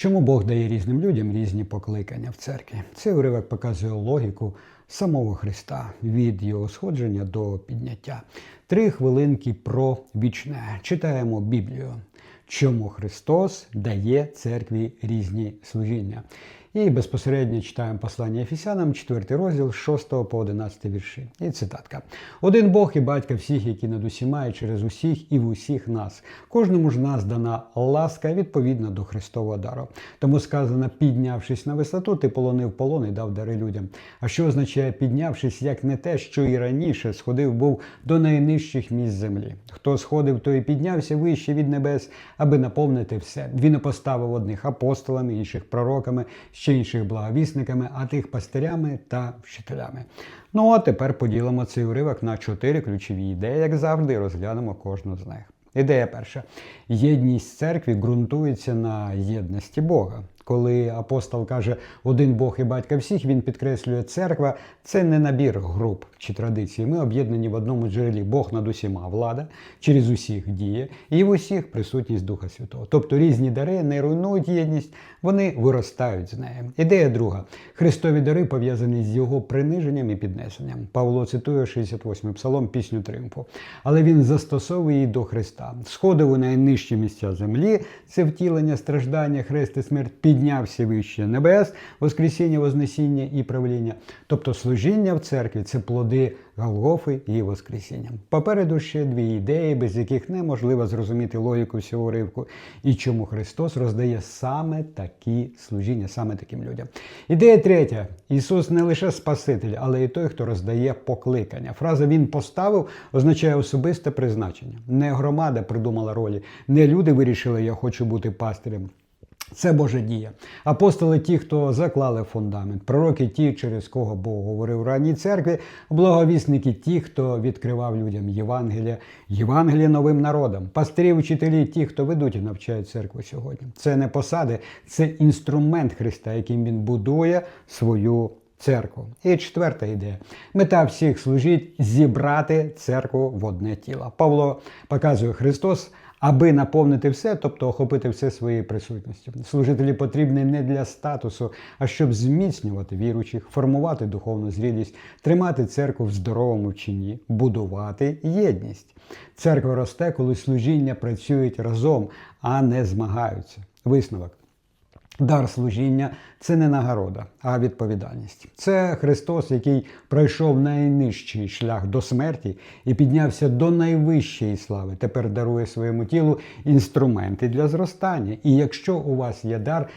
Чому Бог дає різним людям різні покликання в церкві? Цей уривок показує логіку самого Христа від його сходження до підняття. Три хвилинки про вічне. Читаємо Біблію. Чому Христос дає церкві різні служіння? І безпосередньо читаємо послання Ефесянам, 4 розділ з 6 по 11 вірші. І цитатка: Один Бог і батька всіх, які над усіма і через усіх і в усіх нас. Кожному ж нас дана ласка відповідна до Христового дару. Тому сказано, піднявшись на висоту, ти полонив полон і дав дари людям. А що означає піднявшись, як не те, що і раніше сходив був до найнижчих місць землі? Хто сходив, той і піднявся вище від небес, аби наповнити все. Він поставив одних апостолами, інших пророками, ще інших благовісниками, а тих пастирями та вчителями. Ну а тепер поділимо цей уривок на чотири ключові ідеї, як завжди, і розглянемо кожну з них. Ідея перша: єдність церкви ґрунтується на єдності Бога. Коли апостол каже один Бог і батька всіх, він підкреслює церква. Це не набір груп чи традицій. Ми об'єднані в одному джерелі. Бог над усіма влада через усіх діє, і в усіх присутність Духа Святого. Тобто різні дари не руйнують єдність, вони виростають з нею. Ідея друга: Христові дари пов'язані з його приниженням і піднесенням. Павло цитує 68-й псалом пісню тріумфу. Але він застосовує її до Христа. Сходив у найнижчі місця землі, це втілення, страждання, хрест і смерть, піднявся вище небес, воскресіння, вознесіння і правління. Тобто служіння в церкві це плоди Голгофи і Воскресіння. Попереду ще дві ідеї, без яких неможливо зрозуміти логіку всього уривку, і чому Христос роздає саме такі служіння, саме таким людям. Ідея третя: Ісус не лише Спаситель, але й той, хто роздає покликання. Фраза Він поставив означає особисте призначення. Не громада придумала ролі, не люди вирішили, я хочу бути пастирем. Це Божа дія. Апостоли ті, хто заклали фундамент, пророки ті, через кого Бог говорив в ранній церкві, благовісники ті, хто відкривав людям Євангелія, Євангелія новим народам, пастирі, вчителі ті, хто ведуть і навчають церкву сьогодні. Це не посади, це інструмент Христа, яким він будує свою церкву. І четверта ідея. Мета всіх служить зібрати церкву в одне тіло. Павло показує Христос. Аби наповнити все, тобто охопити все своєю присутністю. Служителі потрібні не для статусу, а щоб зміцнювати віручих, формувати духовну зрілість, тримати церкву в здоровому вчинні, будувати єдність. Церква росте, коли служіння працюють разом, а не змагаються. Висновок. Дар служіння це не нагорода, а відповідальність. Це Христос, який пройшов найнижчий шлях до смерті і піднявся до найвищої слави. Тепер дарує своєму тілу інструменти для зростання. І якщо у вас є дар,